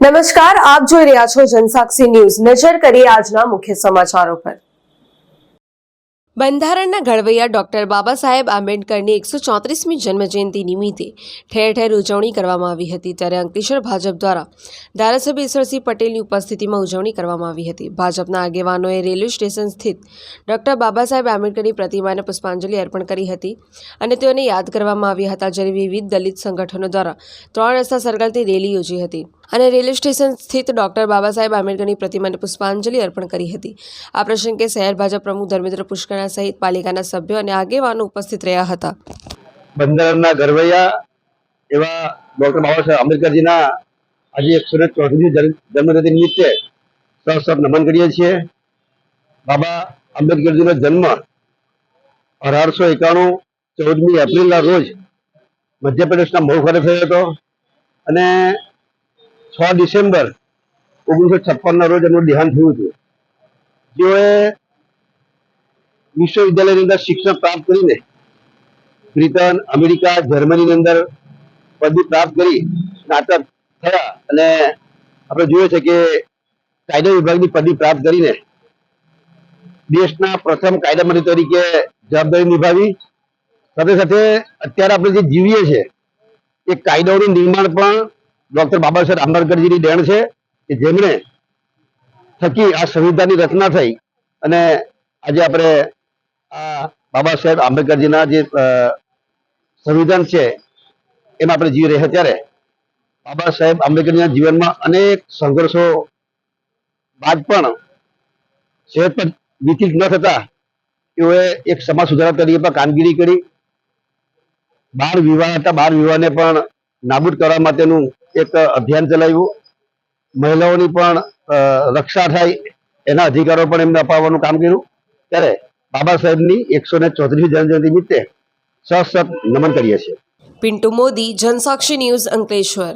નમસ્કાર, આપ જોઈ રહ્યા છો જનસાક્ષી ન્યૂઝ. નજર કરીએ આજના મુખ્ય સમાચારો પર. બંધારણના ઘડવૈયા ડોક્ટર બાબા સાહેબ આંબેડકરની એકસો ચોત્રીસમી જન્મજયંતિ નિમિત્તે ઠેર ઠેર ઉજવણી કરવામાં આવી હતી ત્યારે અંકલેશ્વર ભાજપ દ્વારા ધારાસભ્ય ઈશ્વરસિંહ પટેલની ઉપસ્થિતિમાં ઉજવણી કરવામાં આવી હતી. ભાજપના આગેવાનોએ રેલવે સ્ટેશન સ્થિત ડોક્ટર બાબા સાહેબ આંબેડકરની પ્રતિમાને પુષ્પાંજલિ અર્પણ કરી હતી અને તેઓને યાદ કરવામાં આવ્યા હતા જ્યારે વિવિધ દલિત સંગઠનો દ્વારા ત્રણ રસ્તા સર્કલથી રેલી યોજી હતી. અને રેલવે સ્ટેશન સ્થિત ડોક્ટર બાબા સાહેબ આંબેડકરની પ્રતિમાને પુષ્પાંજલિ અર્પણ કરી હતી. આ પ્રસંગે શહેર ભાજપ પ્રમુખ ધર્મેન્દ્ર પુષ્કરણા સહિત પાલિકાના સભ્યો અને આગેવાનો ઉપસ્થિત રહ્યા હતા. બંદરના ગરવૈયા એવા ડોક્ટર બાબા સાહેબ આંબેડકરજીના આજે એકસો ને ચોત્રીસ જન્મજયંતિ નિમિત્તે સહસબ નમન કરીએ છીએ. બાબા આંબેડકરજીનો જન્મ અઢારસો એકાણું ચૌદમી એપ્રિલના રોજ મધ્યપ્રદેશના મહુ ખાતે થયો હતો. અને છ ડિસેમ્બર ઓગણીસો છપ્પનના રોજ એમનું દેહાંત થયું હતું. જેઓએ વિશ્વવિદ્યાલયની અંદર શિક્ષણ પ્રાપ્ત કરીને બ્રિટન, અમેરિકા, જર્મનીની અંદર પદવી પ્રાપ્ત કરી સ્નાતક થયા અને આપણે જોઈએ છે કે કાયદા વિભાગની પદવી પ્રાપ્ત કરીને દેશના પ્રથમ કાયદા મંત્રી તરીકે જવાબદારી નિભાવી. સાથે સાથે અત્યારે આપણે જે જીવીએ છીએ, એ કાયદાઓનું નિર્માણ પણ ડોક્ટર બાબા સાહેબ આંબેડકરજીની દેણ છે કે જેમણે થકી આ સંવિધાનની રચના થઈ અને આજે આપણે આ બાબા સાહેબ આંબેડકરજીના જે સંવિધાન છે, એમાં આપણે જીવી રહ્યા ત્યારે બાબા સાહેબ આંબેડકરના જીવનમાં અનેક સંઘર્ષો બાદ પણ સેહત પણ વિતિક ન થતા તેઓએ એક સમાજ સુધારા તરીકે પણ કામગીરી કરી. બાળ વિવાહ હતા, બાળ વિવાહને પણ નાબૂદ કરવા માટેનું એક અભિયાન ચલાવ્યું. મહિલાઓની પણ રક્ષા થાય, એના અધિકારો પણ એમને અપાવવાનું કામ કર્યું. ત્યારે બાબા સાહેબની એકસો ને ચોત્રીસ જન્મજયંતિ નિમિત્તે સશત નમન કરીએ છીએ. પિન્ટુ મોદી, જનસાક્ષી ન્યૂઝ અંકલેશ્વર.